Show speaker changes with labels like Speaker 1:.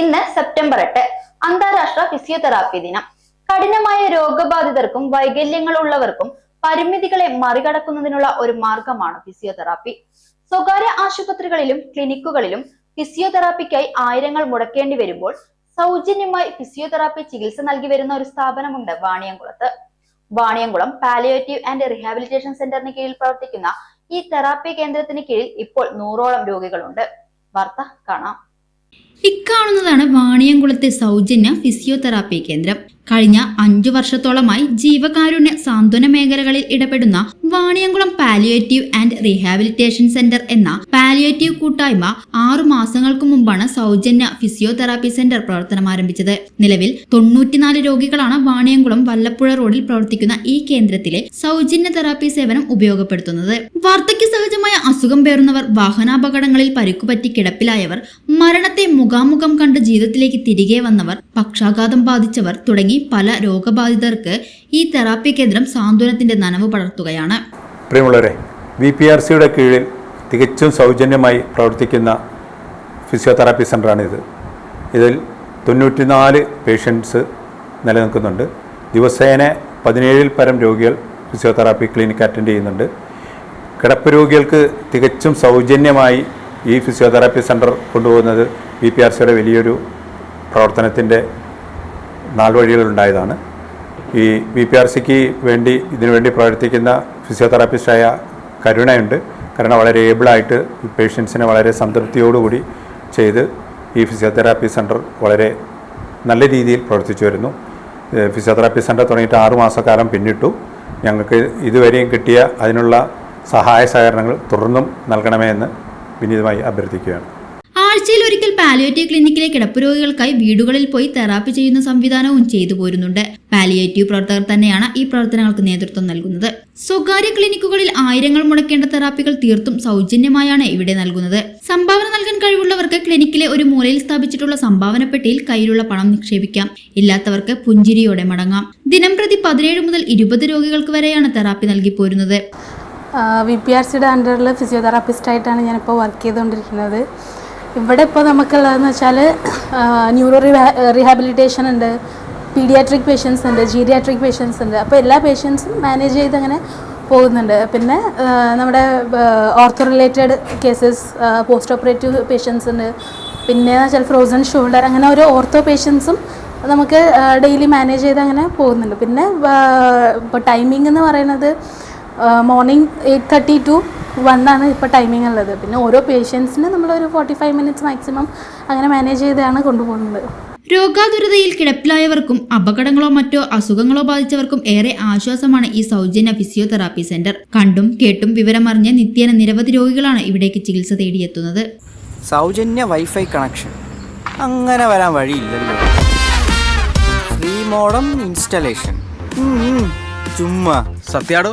Speaker 1: ഇന്ന് സെപ്റ്റംബർ എട്ട് അന്താരാഷ്ട്ര ഫിസിയോതെറാപ്പി ദിനം. കഠിനമായ രോഗബാധിതർക്കും വൈകല്യങ്ങൾ ഉള്ളവർക്കും പരിമിതികളെ മറികടക്കുന്നതിനുള്ള ഒരു മാർഗമാണ് ഫിസിയോതെറാപ്പി. സ്വകാര്യ ആശുപത്രികളിലും ക്ലിനിക്കുകളിലും ഫിസിയോതെറാപ്പിക്കായി ആയിരങ്ങൾ മുടക്കേണ്ടി വരുമ്പോൾ സൗജന്യമായി ഫിസിയോതെറാപ്പി ചികിത്സ നൽകി വരുന്ന ഒരു സ്ഥാപനമുണ്ട് വാണിയംകുളത്ത്. വാണിയംകുളം പാലിയേറ്റീവ് ആൻഡ് റിഹാബിലിറ്റേഷൻ സെന്ററിന് കീഴിൽ പ്രവർത്തിക്കുന്ന ഈ തെറാപ്പി കേന്ദ്രത്തിന് കീഴിൽ ഇപ്പോൾ നൂറോളം രോഗികളുണ്ട്. വാർത്ത കാണാം.
Speaker 2: ഇക്കാണുന്നതാണ് വാണിയംകുളത്തെ സൗജന്യ ഫിസിയോതെറാപ്പി കേന്ദ്രം. കഴിഞ്ഞ അഞ്ചു വർഷത്തോളമായി ജീവകാരുണ്യ സാന്ത്വന മേഖലകളിൽ ഇടപെടുന്ന Vaniyamkulam palliative and rehabilitation centre എന്ന പാലിയേറ്റീവ് കൂട്ടായ്മ ആറു മാസങ്ങൾക്ക് മുമ്പാണ് സൗജന്യ ഫിസിയോതെറാപ്പി സെന്റർ പ്രവർത്തനം ആരംഭിച്ചത്. നിലവിൽ തൊണ്ണൂറ്റിനാല് രോഗികളാണ് വാണിയംകുളം വല്ലപ്പുഴ റോഡിൽ പ്രവർത്തിക്കുന്ന ഈ കേന്ദ്രത്തിലെ സൗജന്യ തെറാപ്പി സേവനം ഉപയോഗപ്പെടുത്തുന്നത്. വാർദ്ധക്യ സഹജമായ അസുഖം പേറുന്നവർ വാഹനാപകടങ്ങളിൽ പരിക്കുപറ്റി കിടപ്പിലായവർ മരണത്തെ മുഖാമുഖം കണ്ട് ജീവിതത്തിലേക്ക് തിരികെ വന്നവർ പക്ഷാഘാതം ബാധിച്ചവർ തുടങ്ങി പല രോഗബാധിതർക്ക് ഈ തെറാപ്പി കേന്ദ്രം സാന്ത്വനത്തിന്റെ നനവ് പടർത്തുകയാണ്.
Speaker 3: പ്രിയമുള്ളവരെ വി പി ആർ സിയുടെ കീഴിൽ തികച്ചും സൗജന്യമായി പ്രവർത്തിക്കുന്ന ഫിസിയോതെറാപ്പി സെന്ററാണിത് ഇതിൽ തൊണ്ണൂറ്റിനാല് പേഷ്യൻസ് നിലനിൽക്കുന്നുണ്ട്. ദിവസേന പതിനേഴിൽ പരം രോഗികൾ ഫിസിയോതെറാപ്പി ക്ലിനിക്ക് അറ്റൻഡ് ചെയ്യുന്നുണ്ട്. കിടപ്പ് രോഗികൾക്ക് തികച്ചും സൗജന്യമായി ഈ ഫിസിയോതെറാപ്പി സെന്റർ കൊണ്ടുപോകുന്നത് ബി പി ആർ സിയുടെ വലിയൊരു പ്രവർത്തനത്തിന്റെ നാൾവഴികളുണ്ടായതാണ് ഈ ബി പി ആർ സിക്ക് വേണ്ടി ഇതിനുവേണ്ടി പ്രവർത്തിക്കുന്ന ഫിസിയോതെറാപ്പിസ്റ്റായ കരുണയുണ്ട്. കരുണ വളരെ ഏബിളായിട്ട് പേഷ്യൻസിനെ വളരെ സംതൃപ്തിയോടുകൂടി ചെയ്ത് ഈ ഫിസിയോതെറാപ്പി സെന്റർ വളരെ നല്ല രീതിയിൽ പ്രവർത്തിച്ചു വരുന്നു. ഫിസിയോതെറാപ്പി സെന്റർ തുടങ്ങിയിട്ട് ആറു മാസക്കാലം പിന്നിട്ടു. ഞങ്ങൾക്ക് ഇതുവരെയും കിട്ടിയ അതിനുള്ള സഹായ സഹകരണങ്ങൾ തുടർന്നും നൽകണമേ എന്ന് വിനീതമായി അഭ്യർത്ഥിക്കുകയാണ്.
Speaker 2: പാലിയേറ്റീവ് ക്ലിനിക്കിലെ കിടപ്പ് രോഗികൾക്കായി വീടുകളിൽ പോയി തെറാപ്പി ചെയ്യുന്ന സംവിധാനവും ചെയ്തു പോരുന്നുണ്ട്. പാലിയേറ്റീവ് പ്രവർത്തകർ തന്നെയാണ് ഈ പ്രവർത്തനങ്ങൾക്ക് നേതൃത്വം നൽകുന്നത്. സ്വകാര്യ ക്ലിനിക്കുകളിൽ ആയിരങ്ങൾ മുടക്കേണ്ട തെറാപ്പികൾ തീർത്തും സൗജന്യമായാണ് ഇവിടെ നൽകുന്നത്. സംഭാവന നൽകാൻ കഴിവുള്ളവർക്ക് ക്ലിനിക്കിലെ ഒരു മൂലയിൽ സ്ഥാപിച്ചിട്ടുള്ള സംഭാവന പെട്ടിയിൽ കയ്യിലുള്ള പണം നിക്ഷേപിക്കാം. ഇല്ലാത്തവർക്ക് പുഞ്ചിരിയോടെ മടങ്ങാം. ദിനം പ്രതി പതിനേഴ് മുതൽ ഇരുപത് രോഗികൾക്ക് വരെയാണ് തെറാപ്പി നൽകി പോരുന്നത്.
Speaker 4: വി പി ആർ സിയുടെ അണ്ടറിൽ ഫിസിയോതെറാപ്പിസ്റ്റായിട്ടാണ് ഞാനിപ്പോൾ വർക്ക് ചെയ്തുകൊണ്ടിരിക്കുന്നത്. ഇവിടെ ഇപ്പോൾ നമുക്കുള്ളതെന്ന് വെച്ചാൽ ന്യൂറോ റീഹാബിലിറ്റേഷൻ ഉണ്ട് പീഡിയാട്രിക് പേഷ്യൻസ് ഉണ്ട് ജീരിയാട്രിക് പേഷ്യൻസ് ഉണ്ട്. അപ്പോൾ എല്ലാ പേഷ്യൻസും മാനേജ് ചെയ്ത് അങ്ങനെ പോകുന്നുണ്ട്. പിന്നെ നമ്മുടെ ortho related cases post operative patients ഉണ്ട്. പിന്നെ വെച്ചാൽ ഫ്രോസൺ ഷോൾഡർ അങ്ങനെ ഓരോ ഓർത്തോ പേഷ്യൻസും നമുക്ക് ഡെയിലി മാനേജ് ചെയ്ത് അങ്ങനെ പോകുന്നുണ്ട്. പിന്നെ ഇപ്പോൾ ടൈമിംഗ് എന്ന് പറയുന്നത് morning eight thirty to one ആണ് ഇപ്പോൾ ടൈമിംഗ് ഉള്ളത്. പിന്നെ ഓരോ പേഷ്യൻസിന് നമ്മളൊരു ഫോർട്ടി ഫൈവ് മിനിറ്റ്സ് മാക്സിമം അങ്ങനെ മാനേജ് ചെയ്താണ് കൊണ്ടുപോകുന്നത്.
Speaker 2: രോഗാതുരതയിൽ കിടപ്പിലായവർക്കും അപകടങ്ങളോ മറ്റോ അസുഖങ്ങളോ ബാധിച്ചവർക്കും ഏറെ ആശ്വാസമാണ് ഈ സൗജന്യ ഫിസിയോതെറാപ്പി സെന്റർ കണ്ടും കേട്ടും വിവരമറിഞ്ഞ് നിത്യേന നിരവധി രോഗികളാണ് ഇവിടേക്ക് ചികിത്സ തേടിയെത്തുന്നത്.
Speaker 5: സൗജന്യ വൈഫൈ കണക്ഷൻ അങ്ങനെ വരാൻ വഴിയില്ലല്ലോ. ഫ്രീ മോഡം ഇൻസ്റ്റലേഷൻ ചുമ്മാ.
Speaker 6: സത്യാടോ?